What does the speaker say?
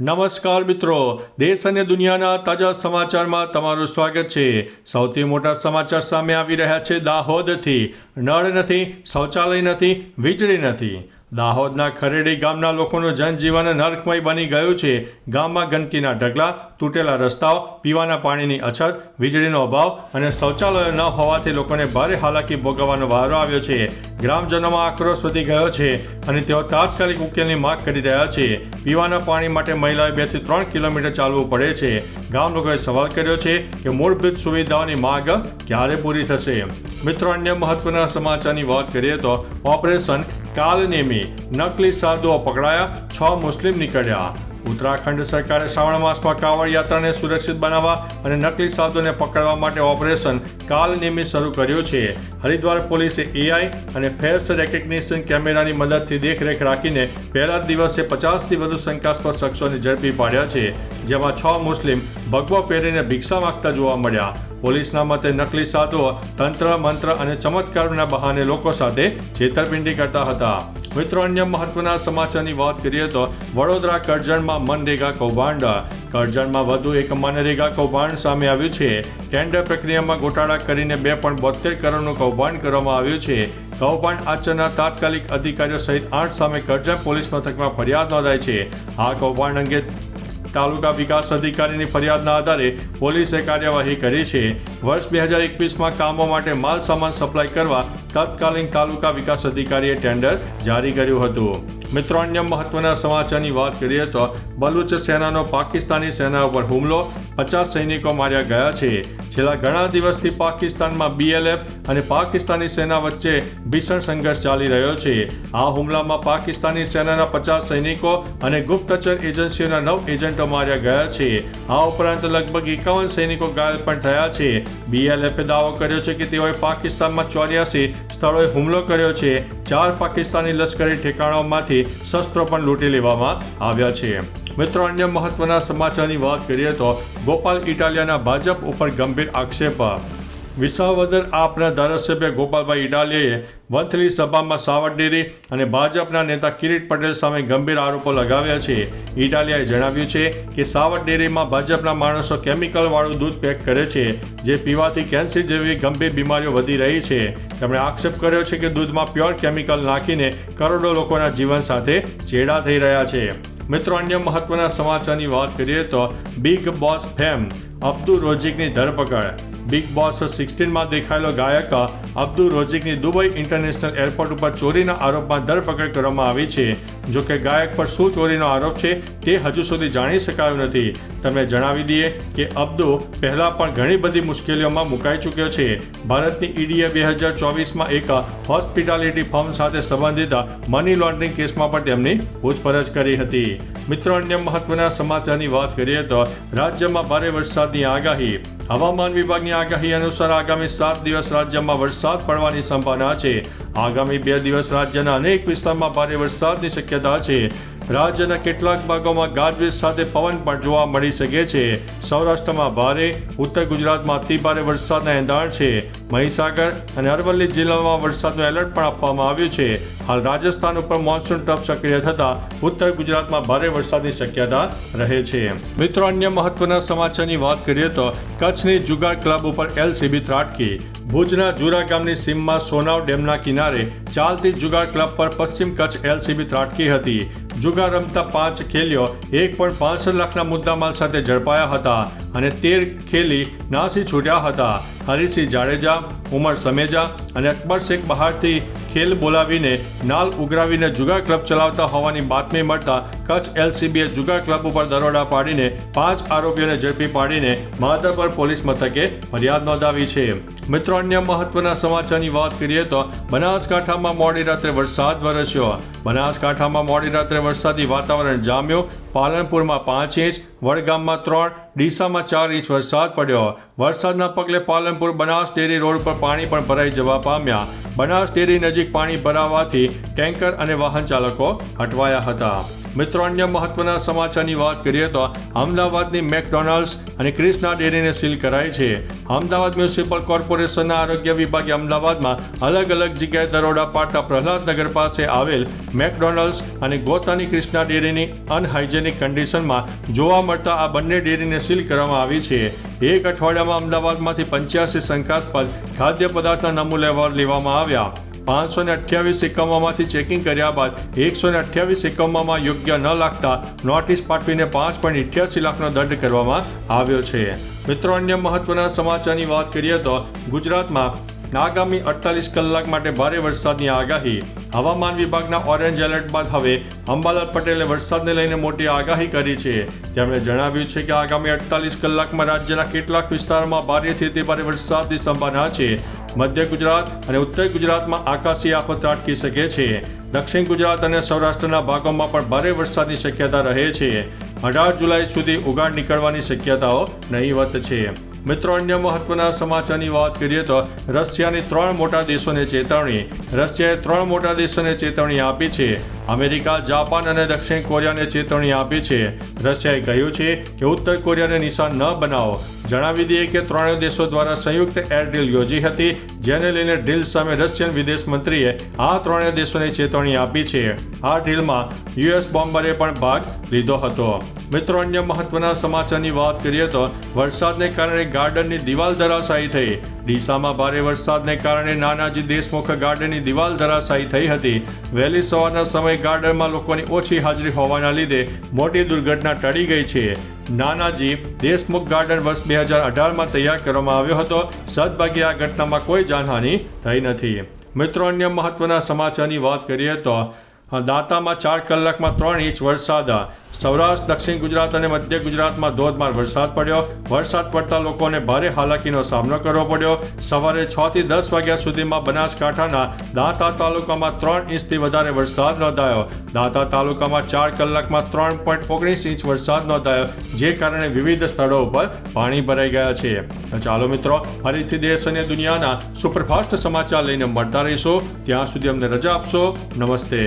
નમસ્કાર મિત્રો. દેશ અને દુનિયાના તાજા સમાચારમાં તમારું સ્વાગત છે. સૌથી મોટા સમાચાર સામે આવી રહ્યા છે દાહોદથી. નળ નથી, શૌચાલય નથી, વીજળી નથી. દાહોદના ખરેડી ગામના લોકોનું જનજીવન નર્કમય બની ગયું છે. ગામમાં ગંદકીના ઢગલા તૂટેલા રસ્તાઓ, પીવાના પાણીની અછત, વીજળીનો અભાવ અને શૌચાલયો ન હોવાથી લોકોને ભારે હાલાકી ભોગવવાનો વારો આવ્યો છે. ગ્રામજનોમાં આક્રોશ વધી ગયો છે અને તેઓ તાત્કાલિક ઉકેલની માંગ કરી રહ્યા છે. પીવાના પાણી માટે મહિલાએ બેથી ત્રણ કિલોમીટર ચાલવું પડે છે. ગામ લોકોએ સવાલ કર્યો છે કે મૂળભૂત સુવિધાઓની માંગ ક્યારે પૂરી થશે? મિત્રો, અન્ય મહત્વના સમાચારની વાત કરીએ તો ઓપરેશન કાલનેમી. નકલી સાધુઓ પકડાયા, છ મુસ્લિમ નીકળ્યા. ઉત્તરાખંડ સરકારે શ્રાવણ માસમાં કાવડ યાત્રાને સુરક્ષિત બનાવવા અને નકલી સાધુને પકડવા માટે ઓપરેશન કાલ નિયમિત શરૂ કર્યું છે. હરિદ્વાર પોલીસે એઆઈ અને ફેસ રેકગ્નિશન કેમેરાની મદદથી દેખરેખ રાખીને પહેલા દિવસે પચાસથી વધુ શંકાસ્પદ શખ્સોને ઝડપી પાડ્યા છે, જેમાં છ મુસ્લિમ ભગવો પહેરીને ભિક્ષા માગતા જોવા મળ્યા. પોલીસના મતે નકલી સાધુઓ તંત્ર, મંત્ર અને ચમત્કારના બહાને લોકો સાથે છેતરપિંડી કરતા હતા. મિત્રો, અન્ય મહત્વના સમાચારની વાત કરીએ તો વડોદરા કરજણમાં મનરેગા કૌભાંડ. કરજણમાં વધુ એક મનરેગા કૌભાંડ સામે આવ્યું છે. ટેન્ડર પ્રક્રિયામાં ગોટાળા કરીને બે પણ બોતેર કરોડનું કૌભાંડ કરવામાં આવ્યું છે. કૌભાંડ આચરના તાત્કાલિક અધિકારીઓ સહિત આઠ સામે કરજણ પોલીસ મથકમાં ફરિયાદ નોંધાઈ છે. આ કૌભાંડ અંગે તાલુકા વિકાસ અધિકારીની ફરિયાદના આધારે પોલીસે કાર્યવાહી કરી છે. વર્ષ બે હજાર એકવીસમાં કામો માટે માલ સામાન સપ્લાય કરવા તત્કાલીન તાલુકા વિકાસ અધિકારીએ ટેન્ડર જારી કર્યું હતું. મિત્રો, અન્ય મહત્વના સમાચારની વાત કરીએ તો બલુચ સેનાનો પાકિસ્તાની સેના ઉપર હુમલો. પચાસ સૈનિકો માર્યા ગયા છે. છેલ્લા ઘણા દિવસથી પાકિસ્તાનમાં બીએલએફ અને પાકિસ્તાની સેના વચ્ચે ભીષણ સંઘર્ષ ચાલી રહ્યો છે. આ હુમલામાં પાકિસ્તાની સેનાના પચાસ સૈનિકો અને ગુપ્તચર એજન્સીઓના નવ એજન્ટો માર્યા ગયા છે. આ ઉપરાંત લગભગ એકાવન સૈનિકો ઘાયલ પણ થયા છે. બીએલએફે દાવો કર્યો છે કે તેઓએ પાકિસ્તાનમાં ચોર્યાસી સ્થળોએ હુમલો કર્યો છે. ચાર પાકિસ્તાની લશ્કરી ઠેકાણાઓમાંથી શસ્ત્રો પણ લૂંટી લેવામાં આવ્યા છે. મિત્રો, અન્ય મહત્વના સમાચારની વાત કરીએ તો ગોપાલ ઇટાલિયાના ભાજપ ઉપર ગંભીર આક્ષેપ. વિસાવદર આપના ધારાસભ્ય ગોપાલભાઈ ઇટાલિયાએ વંથલી સભામાં સાવરડેરી અને ભાજપના નેતા કિરીટ પટેલ સામે ગંભીર આરોપો લગાવ્યા છે. ઇટાલિયાએ જણાવ્યું છે કે સાવરડેરીમાં ભાજપના માણસો કેમિકલવાળું દૂધ પેક કરે છે, જે પીવાથી કેન્સર જેવી ગંભીર બીમારીઓ વધી રહી છે. તેમણે આક્ષેપ કર્યો છે કે દૂધમાં પ્યોર કેમિકલ નાખીને કરોડો લોકોના જીવન સાથે ચેડા થઈ રહ્યા છે. મિત્રો અન્ય મહત્વના સમાચારની વાત કરીએ તો બિગ બોસ ફેમ અબ્દુલ રોઝિકની ધરપકડ. બિગ બોસ સિક્સટીનમાં દેખાયેલો ગાયક અબ્દુલ રોઝિકની દુબઈ ઇન્ટરનેશનલ એરપોર્ટ ઉપર ચોરીના આરોપમાં ધરપકડ કરવામાં આવી છે. જો કે ગાયક પર શું ચોરીનો આરોપ છે તે હજુ સુધી જાણી શકાયું નથી. તમને જણાવી દઈએ કે અબ્દુ પહેલાં પણ ઘણી બધી મુશ્કેલીઓમાં મુકાઈ ચૂક્યો છે. ભારતની ઈડીએ બે હજાર ચોવીસમાં એક હોસ્પિટાલિટી ફર્મ સાથે સંબંધિત મની લોન્ડરિંગ કેસમાં પણ તેમની પૂછપરછ કરી હતી. મિત્રો, અન્ય મહત્વના સમાચારની વાત કરીએ તો રાજ્યમાં ભારે વરસાદની આગાહી. હવામાન વિભાગની આગાહી અનુસાર આગામી સાત દિવસ રાજ્યમાં વરસાદ પડવાની સંભાવના છે. આગામી બે દિવસ રાજ્યના અનેક વિસ્તારમાં ભારે વરસાદની શક્યતા છે. રાજ્યના કેટલાક ભાગોમાં ગાજવીજ સાથે પવન પણ જોવા મળી શકે છે. સૌરાષ્ટ્રમાં ભારે, ઉત્તર ગુજરાતમાં અતિ ભારે વરસાદના એંધાણ છે. મહીસાગર અને અરવલ્લી જિલ્લામાં વરસાદનું એલર્ટ પણ આપવામાં આવ્યું છે. હાલ રાજસ્થાન ઉપર મોન્સૂન ટ્રફ સક્રિય થતા ઉત્તર ગુજરાતમાં ભારે વરસાદની શક્યતા રહે છે. મિત્રો, અન્ય મહત્વના સમાચારની વાત કરીએ તો કચ્છની જુગાર ક્લબ ઉપર એલસીબી ત્રાટકી. ભુજના જુરા ગામની સીમમાં સોનાવ ડેમના કિનારે ચાલતી જુગાર ક્લબ પર પશ્ચિમ કચ્છ એલસીબી ત્રાટકી હતી. જુગાર રમતા પાંચ ખેલીઓ એક પણ પાંસઠ લાખના મુદ્દામાલ સાથે ઝડપાયા હતા અને તેર ખેલી નાસી છૂટ્યા હતા. હરિસિંહ જાડેજા, ઉમર સમેજા અને અકબર શેખ બહારથી ખેલ બોલાવીને નાલ ઉઘરાવીને જુગાર ક્લબ ચલાવતા હોવાની બાતમી મળતા કચ્છ એલસીબીએ જુગાર ક્લબ ઉપર દરોડા પાડીને પાંચ આરોપીઓને ઝડપી પાડીને માધાપર પોલીસ મથકે ફરિયાદ નોંધાવી છે. મિત્રો, અન્ય મહત્વના સમાચારની વાત કરીએ તો બનાસકાંઠામાં મોડી રાત્રે વરસાદ વરસ્યો. બનાસકાંઠામાં મોડી રાત્રે વરસાદી વાતાવરણ જામ્યું. પાલનપુરમાં પાંચ ઇંચ, વડગામમાં ત્રણ ડીસામાં ચાર ઇંચ વરસાદ પડ્યો. વરસાદના પગલે પાલનપુર બનાસ ડેરી રોડ પર પાણી પણ ભરાઈ જવા પામ્યા. બનાસ ડેરી નજીક પાણી ભરાવાથી ટેન્કર અને વાહન ચાલકો હટવાયા હતા. મિત્રો, અન્ય મહત્વના સમાચારની વાત કરીએ તો અમદાવાદની મેકડોનાલ્ડ્સ અને ક્રિષ્ના ડેરીને સીલ કરાઈ છે. અમદાવાદ મ્યુનિસિપલ કોર્પોરેશનના આરોગ્ય વિભાગે અમદાવાદમાં અલગ અલગ જગ્યાએ દરોડા પાડતા પ્રહલાદનગર પાસે આવેલ મેકડોનાલ્ડ્સ અને ગોતાની ક્રિષ્ના ડેરીની અનહાઇજેનિક કન્ડિશનમાં જોવા મળતા આ બંને ડેરીને સીલ કરવામાં આવી છે. એક અઠવાડિયામાં અમદાવાદમાંથી પંચ્યાસી શંકાસ્પદ ખાદ્ય પદાર્થના નમૂના લેવામાં આવ્યા. પાંચસો ને અઠ્યાવીસ એકમોમાંથી ચેકિંગ કર્યા બાદ એકસો ને અઠ્યાવીસ એકમોમાં યોગ્ય ન લાગતા નોટિસ પાઠવીને પાંચ પોઈન્ટ અઠ્યાસી લાખનો દંડ કરવામાં આવ્યો છે. મિત્રો, અન્ય મહત્વના સમાચારની વાત કરીએ તો ગુજરાતમાં આગામી અડતાલીસ કલાક માટે ભારે વરસાદની આગાહી. હવામાન વિભાગના ઓરેન્જ એલર્ટ બાદ હવે અંબાલાલ પટેલે વરસાદને લઈને મોટી આગાહી કરી છે. તેમણે જણાવ્યું છે કે આગામી અડતાલીસ કલાકમાં રાજ્યના કેટલાક વિસ્તારોમાં ભારેથી તે ભારે વરસાદની સંભાવના છે. મધ્ય ગુજરાત અને ઉત્તર ગુજરાતમાં આકાશી આફત ત્રાટકી શકે છે. દક્ષિણ ગુજરાત અને સૌરાષ્ટ્રના ભાગોમાં પણ ભારે વરસાદની શક્યતા રહે છે. અઢાર જુલાઈ સુધી ઉગાડ નીકળવાની શક્યતાઓ નહીવત છે. મિત્રો, અન્ય મહત્વના સમાચારની વાત કરીએ તો રશિયાની ત્રણ મોટા દેશોને ચેતવણી. રશિયાએ ત્રણ મોટા દેશોને ચેતવણી આપી છે. અમેરિકા, જાપાન અને દક્ષિણ કોરિયાને ચેતવણી આપી છે. રશિયાએ કહ્યું છે કે ઉત્તર કોરિયાને નિશાન ન બનાવો. જણાવી દઈએ કે ત્રણેય દેશો દ્વારા સંયુક્ત એર ડ્રીલ યોજી હતી, જેને લઈને ડ્રીલ સામે રશિયન વિદેશ મંત્રીએ આ ત્રણેય દેશોને ચેતવણી આપી છે. આ ડ્રીલમાં યુએસ બોમ્બરે પણ ભાગ લીધો હતો. મિત્રો, અન્ય મહત્વના સમાચારની વાત કરીએ તો વરસાદને કારણે ગાર્ડનની દિવાલ ધરાશાયી થઈ. ડીસામાં ભારે વરસાદને કારણે નાનાજી દેશમુખ ગાર્ડનની દિવાલ ધરાશાયી થઈ હતી. વહેલી સવારના સમયે ગાર્ડનમાં લોકોની ઓછી હાજરી હોવાના લીધે મોટી દુર્ઘટના ટળી ગઈ છે. નાનાજી દેશમુખ ગાર્ડન વર્ષ બે હજાર અઢારમાં તૈયાર કરવામાં આવ્યો હતો. સદભાગ્યે આ ઘટનામાં કોઈ જાનહાનિ થઈ નથી. મિત્રો, અન્ય મહત્વના સમાચારની વાત કરીએ તો, દાંતામાં ચાર કલાકમાં ત્રણ ઇંચ વરસાદ સૌરાષ્ટ્ર, દક્ષિણ ગુજરાત અને મધ્ય ગુજરાતમાં ધોધમાર વરસાદ પડ્યો. વરસાદ પડતા લોકોને ભારે હાલાકીનો સામનો કરવો પડ્યો. સવારે છ થી દસ વાગ્યા સુધીમાં બનાસકાંઠાના દાંતા તાલુકામાં ત્રણ ઇંચથી વધારે વરસાદ નોંધાયો. દાંતા તાલુકામાં ચાર કલાકમાં ત્રણ પોઈન્ટ ઓગણીસ ઇંચ વરસાદ નોંધાયો, જે કારણે વિવિધ સ્થળો ઉપર પાણી ભરાઈ ગયા છે. ચાલો મિત્રો, ફરીથી દેશ અને દુનિયાના સુપરફાસ્ટ સમાચાર લઈને મળતા રહીશો. ત્યાં સુધી અમને રજા આપશો. નમસ્તે.